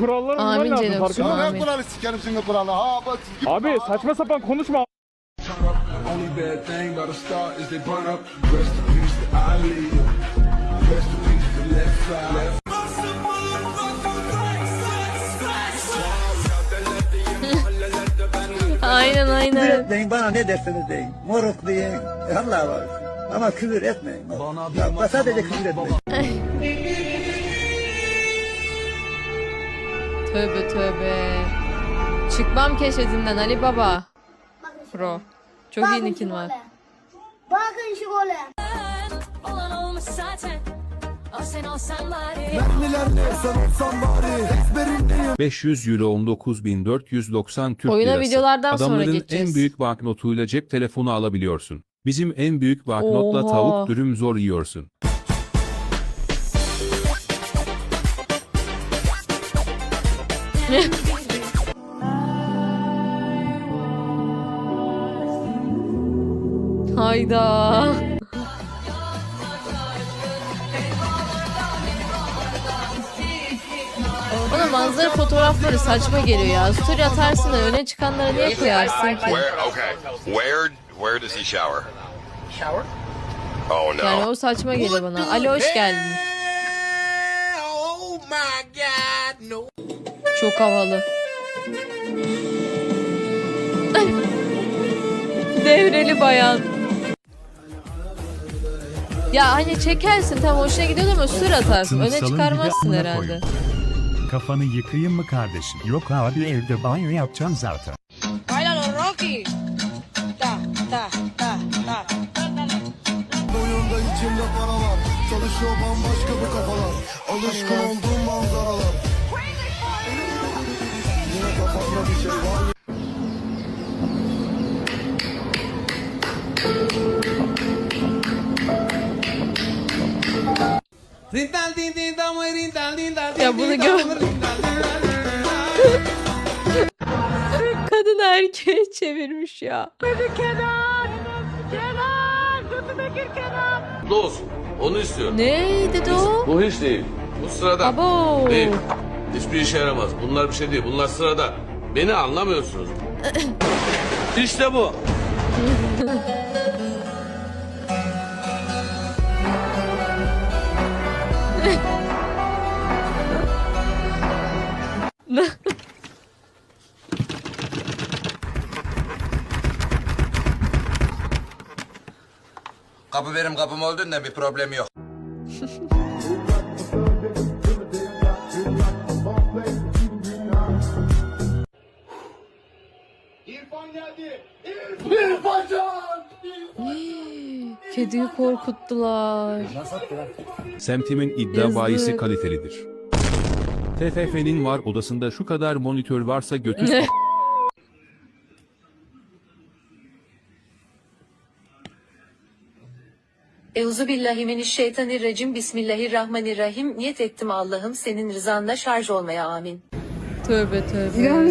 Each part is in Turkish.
kurallara uyman Amin lazım Cenab-ı farkında Amin. mısın? Ne kuralı sikerim şimdi kuralı ha bak. Abi saçma sapan konuşma. Only bad thing about a star is they burn up. Rest in peace to Ali. Rest in peace to left side. Left Aynen Küfür aynen. etmeyin bana ne derseniz deyin. Moruk deyin. Allah var. Ama küfür etmeyin. Bana sadece küfür etmeyin. Tövbe tövbe. Çıkmam keşfetinden Ali Baba. Pro. Çok iyi nickin var. Bakın şu gole. Olan olmuş zaten. O sen olsan bari. 500 euro 19.490 Türk Oyuna lirası. videolardan sonra Adamların geçeceğiz. en büyük banknotuyla cep telefonu alabiliyorsun. Bizim en büyük banknotla Oha. tavuk dürüm zor yiyorsun. Hayda. Bana manzara fotoğrafları saçma geliyor ya. Story atarsın da öne çıkanları niye koyarsın ki? Where? Okay. Where? Where does he shower? Shower? Oh no. Yani o saçma geliyor bana. Ali hoş geldin. Çok havalı. Devreli bayan. Ya hani çekersin tam hoşuna gidiyor ama sür atarsın. Öne çıkarmazsın herhalde. Kafanı yıkayayım mı kardeşim? Yok abi evde banyo yapacağım zaten. Boyunda içimde paralar. Çalışıyor bambaşka bir kafalar. Alışkın olduğum Ya bunu gör. Kadın erkeğe çevirmiş ya. olsun. Onu istiyorum. Ne dedi o? Bu hiç değil. Bu sırada Abo. değil. Hiçbir işe yaramaz. Bunlar bir şey değil. Bunlar sırada. Beni anlamıyorsunuz. işte bu. Kapı benim kapım olduğundan bir problem yok. Kediyi korkuttular. Semtimin iddia Yazık. bayisi kalitelidir. TFF'nin var odasında şu kadar monitör varsa götür Euzu billahi mineşşeytanirracim. Bismillahirrahmanirrahim. Niyet ettim Allah'ım senin rızanla şarj olmaya amin. Tövbe tövbe.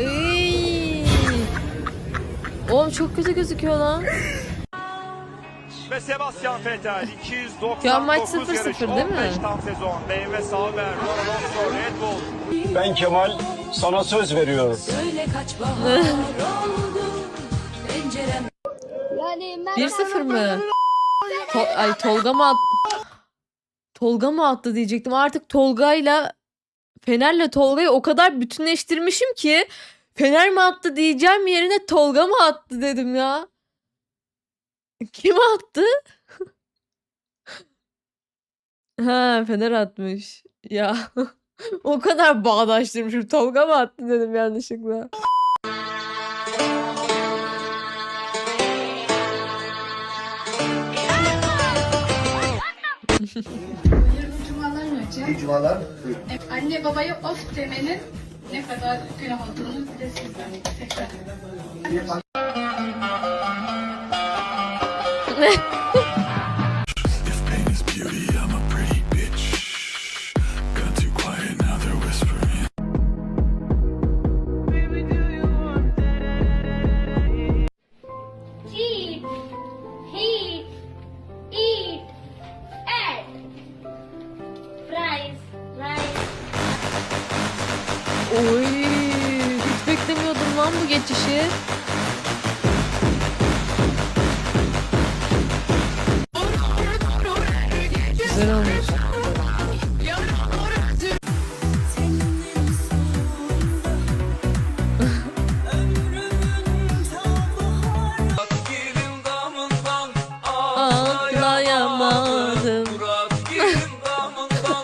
Iy. Oğlum çok kötü gözüküyor lan. Ve Sebastian Vettel 299 Şu an maç 0-0 yarış, değil mi? 15 tam sezon. BMW Sauber, Alonso, Red Bull. Ben Kemal sana söz veriyorum. Söyle kaç bahar oldu. Pencerem Yani ben 1-0 mı? To- Ay Tolga mı at Tolga mı attı diyecektim. Artık Tolga'yla Fener'le Tolga'yı o kadar bütünleştirmişim ki Fener mi attı diyeceğim yerine Tolga mı attı dedim ya. Kim attı? ha Fener atmış. Ya o kadar bağdaştırmışım. Tolga mı attı dedim yanlışlıkla. İyi cumalar. Anne babaya of demenin ne kadar günah olduğunu bilesiniz. Tekrar.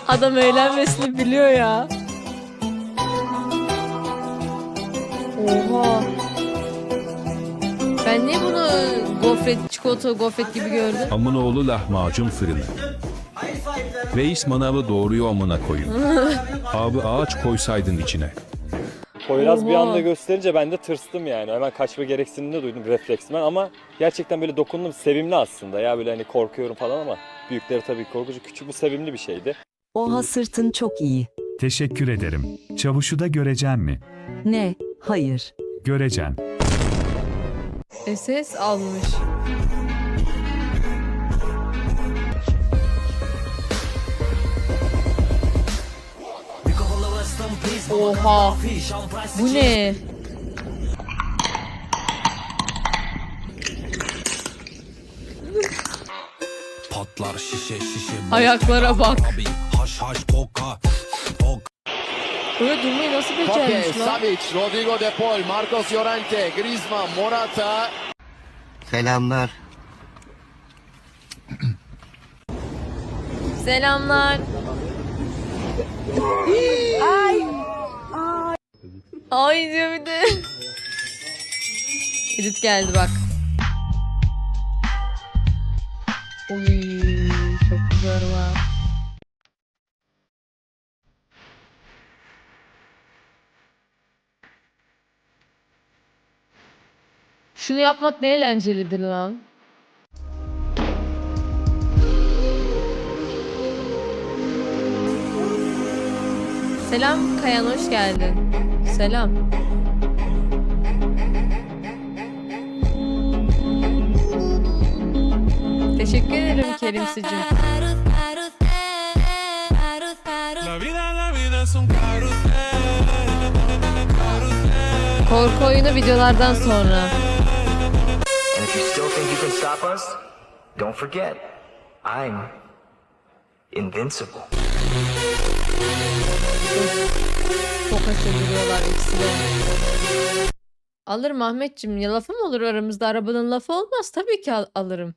Adam eğlenmesini biliyor ya. Oha. Ben niye bunu gofret, çikolata gofret gibi gördüm? Amınoğlu lahmacun fırını. Reis manavı doğruyor amına koyun. Abi ağaç koysaydın içine. Poyraz bir Oha. anda gösterince ben de tırstım yani. Hemen kaçma gereksinimini duydum refleksmen ama gerçekten böyle dokundum. Sevimli aslında ya böyle hani korkuyorum falan ama büyükleri tabii korkucu. Küçük bu sevimli bir şeydi. Oha sırtın çok iyi. Teşekkür ederim. Çavuşu da göreceğim mi? Ne? Hayır. Göreceğim. SS almış. Oha. Bu ne? Patlar şişe şişe Ayaklara bak. Haş haş koka Böyle durmayı nasıl becermiş lan? Rodrigo De Paul, Marcos Llorente, Griezmann, Morata. Selamlar. Selamlar. Ay. Ay diyor bir de. Edit geldi bak. Oy çok güzel var. Şunu yapmak ne eğlencelidir lan. Selam Kayan hoş geldin. Selam. Teşekkür ederim Kerimsicim. Korku oyunu videolardan sonra. And if you still think you can stop us, don't forget, I'm invincible. Çok açılıyorlar ikisi de. Alırım Ahmetciğim. Ya lafı mı olur aramızda? Arabanın lafı olmaz. Tabii ki al- alırım.